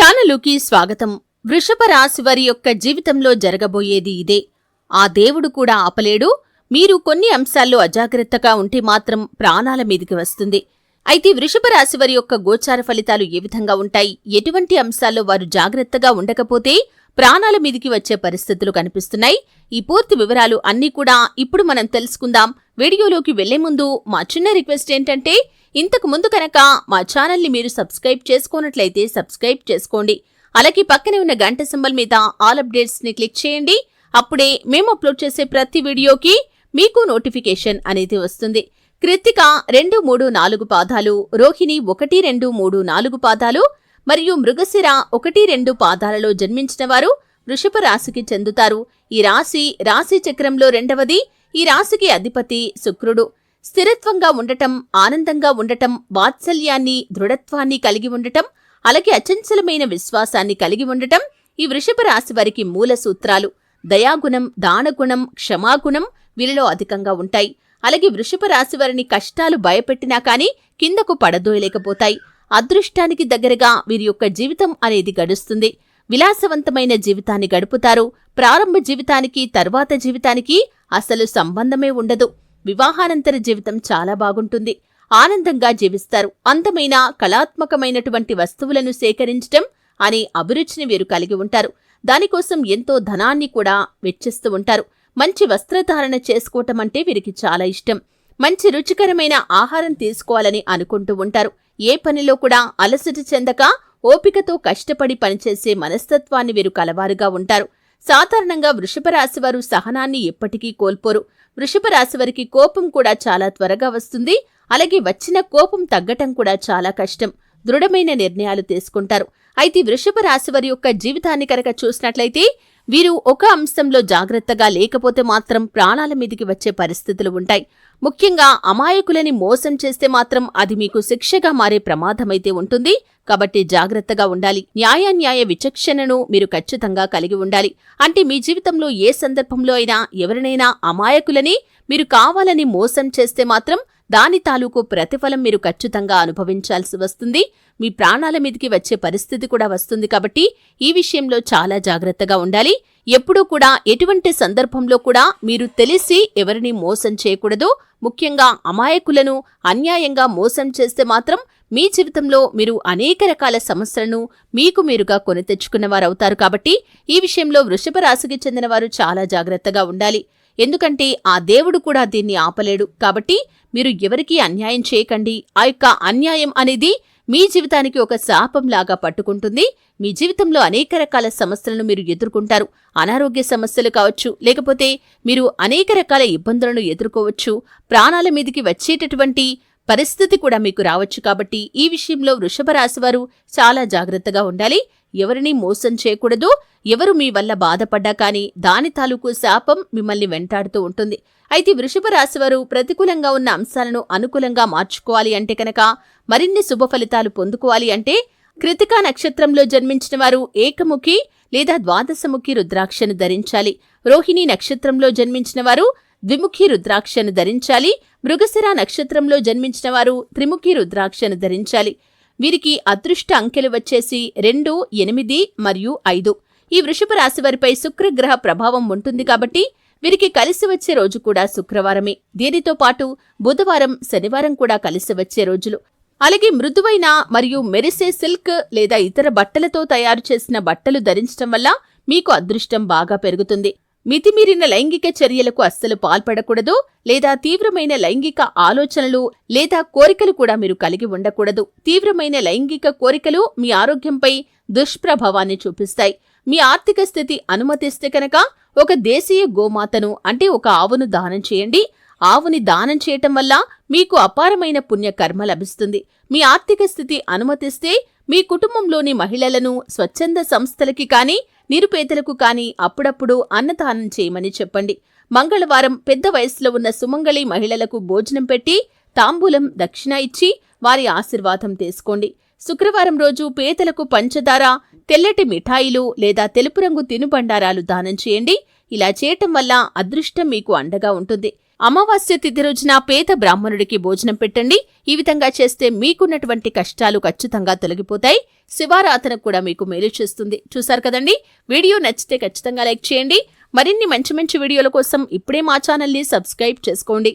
ఛానలుకి స్వాగతం. వృషభ రాశి వారి యొక్క జీవితంలో జరగబోయేది ఇదే. ఆ దేవుడు కూడా ఆపలేడు. మీరు కొన్ని అంశాల్లో అజాగ్రత్తగా ఉంటే మాత్రం ప్రాణాల మీదికి వస్తుంది. అయితే వృషభ రాశి వారి యొక్క గోచార ఫలితాలు ఏ విధంగా ఉంటాయి? ఎటువంటి అంశాల్లో వారు జాగ్రత్తగా ఉండకపోతే ప్రాణాల మీదికి వచ్చే పరిస్థితులు కనిపిస్తున్నాయి. ఈ పూర్తి వివరాలు అన్నీ కూడా ఇప్పుడు మనం తెలుసుకుందాం. వీడియోలోకి వెళ్ళే ముందు మా చిన్న రిక్వెస్ట్ ఏంటంటే ఇంతకు ముందు కనుక మా ఛానల్ని మీరు సబ్స్క్రైబ్ చేసుకున్నట్లయితే సబ్స్క్రైబ్ చేసుకోండి. అలాగే పక్కనే ఉన్న గంట సింబల్ మీద ఆల్ అప్డేట్స్ని క్లిక్ చేయండి. అప్పుడే మేము అప్లోడ్ చేసే ప్రతి వీడియోకి మీకు నోటిఫికేషన్ అనేది వస్తుంది. కృత్తిక రెండు మూడు నాలుగు పాదాలు రోహిణి ఒకటి రెండు మూడు నాలుగు పాదాలు మరియు మృగశిర ఒకటి రెండు పాదాలలో జన్మించిన వారు వృషభ రాశికి చెందుతారు. ఈ రాశి రాశి చక్రంలో రెండవది ఈ రాశికి అధిపతి శుక్రుడు. స్థిరత్వంగా ఉండటం ఆనందంగా ఉండటం వాత్సల్యాన్ని దృఢత్వాన్ని కలిగి ఉండటం అలాగే అచంచలమైన విశ్వాసాన్ని కలిగి ఉండటం ఈ వృషభ రాశి వారికి మూల సూత్రాలు. దయాగుణం దానగుణం క్షమాగుణం వీరిలో అధికంగా ఉంటాయి. అలాగే వృషభ రాశి వారిని కష్టాలు భయపెట్టినా కానీ కిందకు పడదోయలేకపోతాయి. అదృష్టానికి దగ్గరగా వీరి యొక్క జీవితం అనేది గడుస్తుంది. విలాసవంతమైన జీవితాన్ని గడుపుతారు. ప్రారంభ జీవితానికి తర్వాత జీవితానికి అసలు సంబంధమే ఉండదు. వివాహానంతర జీవితం చాలా బాగుంటుంది. ఆనందంగా జీవిస్తారు. అందమైన కళాత్మకమైనటువంటి వస్తువులను సేకరించటం అనే అభిరుచిని వీరు కలిగి ఉంటారు. దానికోసం ఎంతో ధనాన్ని కూడా వెచ్చిస్తూ ఉంటారు. మంచి వస్త్రధారణ చేసుకోవటం అంటే వీరికి చాలా ఇష్టం. మంచి రుచికరమైన ఆహారం తీసుకోవాలని అనుకుంటూ ఉంటారు. ఏ పనిలో కూడా అలసట చెందక ఓపికతో కష్టపడి పనిచేసే మనస్తత్వాన్ని వీరు కలవారుగా ఉంటారు. సాధారణంగా వృషభ రాశివారు సహనాన్ని ఎప్పటికీ కోల్పోరు. వృషభ రాశివారికి కోపం కూడా చాలా త్వరగా వస్తుంది. అలాగే వచ్చిన కోపం తగ్గటం కూడా చాలా కష్టం. దృఢమైన నిర్ణయాలు తీసుకుంటారు. అయితే వృషభ రాశివారి యొక్క జీవితాన్ని కనుక చూసినట్లయితే వీరు ఒక అంశంలో జాగ్రత్తగా లేకపోతే మాత్రం ప్రాణాల మీదికి వచ్చే పరిస్థితులు ఉంటాయి. ముఖ్యంగా అమాయకులని మోసం చేస్తే మాత్రం అది మీకు శిక్షగా మారే ప్రమాదమైతే ఉంటుంది. కాబట్టి జాగ్రత్తగా ఉండాలి. న్యాయాన్యాయ విచక్షణను మీరు ఖచ్చితంగా కలిగి ఉండాలి. అంటే మీ జీవితంలో ఏ సందర్భంలో అయినా ఎవరినైనా అమాయకులని మీరు కావాలని మోసం చేస్తే మాత్రం దాని తాలూకు ప్రతిఫలం మీరు ఖచ్చితంగా అనుభవించాల్సి వస్తుంది. మీ ప్రాణాల మీదికి వచ్చే పరిస్థితి కూడా వస్తుంది కాబట్టి ఈ విషయంలో చాలా జాగ్రత్తగా ఉండాలి. ఎప్పుడూ కూడా ఎటువంటి సందర్భంలో కూడా మీరు తెలిసి ఎవరిని మోసం చేయకూడదు. ముఖ్యంగా అమాయకులను అన్యాయంగా మోసం చేస్తే మాత్రం మీ జీవితంలో మీరు అనేక రకాల సమస్యలను మీకు మీరుగా కొని తెచ్చుకున్నవారవుతారు కాబట్టి ఈ విషయంలో వృషభ రాశికి చెందినవారు చాలా జాగ్రత్తగా ఉండాలి. ఎందుకంటే ఆ దేవుడు కూడా దీన్ని ఆపలేడు. కాబట్టి మీరు ఎవరికీ అన్యాయం చేయకండి. ఆ యొక్క అన్యాయం అనేది మీ జీవితానికి ఒక శాపంలాగా పట్టుకుంటుంది. మీ జీవితంలో అనేక రకాల సమస్యలను మీరు ఎదుర్కొంటారు. అనారోగ్య సమస్యలు కావచ్చు లేకపోతే మీరు అనేక రకాల ఇబ్బందులను ఎదుర్కోవచ్చు. ప్రాణాల మీదికి వచ్చేటటువంటి పరిస్థితి కూడా మీకు రావచ్చు కాబట్టి ఈ విషయంలో వృషభ రాశివారు చాలా జాగ్రత్తగా ఉండాలి. ఎవరినీ మోసం చేయకూడదు ఎవరు మీ వల్ల బాధపడ్డా కానీ దాని తాలూకు శాపం మిమ్మల్ని వెంటాడుతూ ఉంటుంది. అయితే వృషభ రాశివారు ప్రతికూలంగా ఉన్న అంశాలను అనుకూలంగా మార్చుకోవాలి అంటే కనుక మరిన్ని శుభ ఫలితాలు పొందుకోవాలి అంటే కృతికా నక్షత్రంలో జన్మించిన వారు ఏకముఖి లేదా ద్వాదశముఖి రుద్రాక్షను ధరించాలి. రోహిణి నక్షత్రంలో జన్మించిన వారు ద్విముఖి రుద్రాక్షను ధరించాలి. మృగశిర నక్షత్రంలో జన్మించిన వారు త్రిముఖి రుద్రాక్షను ధరించాలి. వీరికి అదృష్ట అంకెలు వచ్చేసి రెండు ఎనిమిది మరియు ఐదు. ఈ వృషభ రాశి వారిపై శుక్రగ్రహ ప్రభావం ఉంటుంది కాబట్టి వీరికి కలిసి వచ్చే రోజు కూడా శుక్రవారమే. దీనితో పాటు బుధవారం శనివారం కూడా కలిసి వచ్చే రోజులు. అలాగే మృదువైన మరియు మెరిసే సిల్క్ లేదా ఇతర బట్టలతో తయారు చేసిన బట్టలు ధరించడం వల్ల మీకు అదృష్టం బాగా పెరుగుతుంది. మితిమీరిన లైంగిక చర్యలకు అస్సలు పాల్పడకూడదు లేదా తీవ్రమైన లైంగిక ఆలోచనలు లేదా కోరికలు కూడా మీరు కలిగి ఉండకూడదు. తీవ్రమైన లైంగిక కోరికలు మీ ఆరోగ్యంపై దుష్ప్రభావాన్ని చూపిస్తాయి. మీ ఆర్థిక స్థితి అనుమతిస్తే కనుక ఒక దేశీయ గోమాతను అంటే ఒక ఆవును దానం చేయండి. ఆవుని దానం చేయటం వల్ల మీకు అపారమైన పుణ్యకర్మ లభిస్తుంది. మీ ఆర్థిక స్థితి అనుమతిస్తే మీ కుటుంబంలోని మహిళలను స్వచ్ఛంద సంస్థలకి కానీ నిరుపేదలకు కానీ అప్పుడప్పుడు అన్నదానం చేయమని చెప్పండి. మంగళవారం పెద్ద వయసులో ఉన్న సుమంగళి మహిళలకు భోజనం పెట్టి తాంబూలం దక్షిణ ఇచ్చి వారి ఆశీర్వాదం తీసుకోండి. శుక్రవారం రోజు పేదలకు పంచదార తెల్లటి మిఠాయిలు లేదా తెలుపు రంగు తినుబండారాలు దానం చేయండి. ఇలా చేయటం వల్ల అదృష్టం మీకు అండగా ఉంటుంది. అమావాస్య తిథి రోజున పేద బ్రాహ్మణుడికి భోజనం పెట్టండి. ఈ విధంగా చేస్తే మీకున్నటువంటి కష్టాలు ఖచ్చితంగా తొలగిపోతాయి. శివారాధన కూడా మీకు మేలు చేస్తుంది. చూసారు కదండి? వీడియో నచ్చితే ఖచ్చితంగా లైక్ చేయండి. మరిన్ని మంచి మంచి వీడియోల కోసం ఇప్పుడే మా ఛానల్ని సబ్స్క్రైబ్ చేసుకోండి.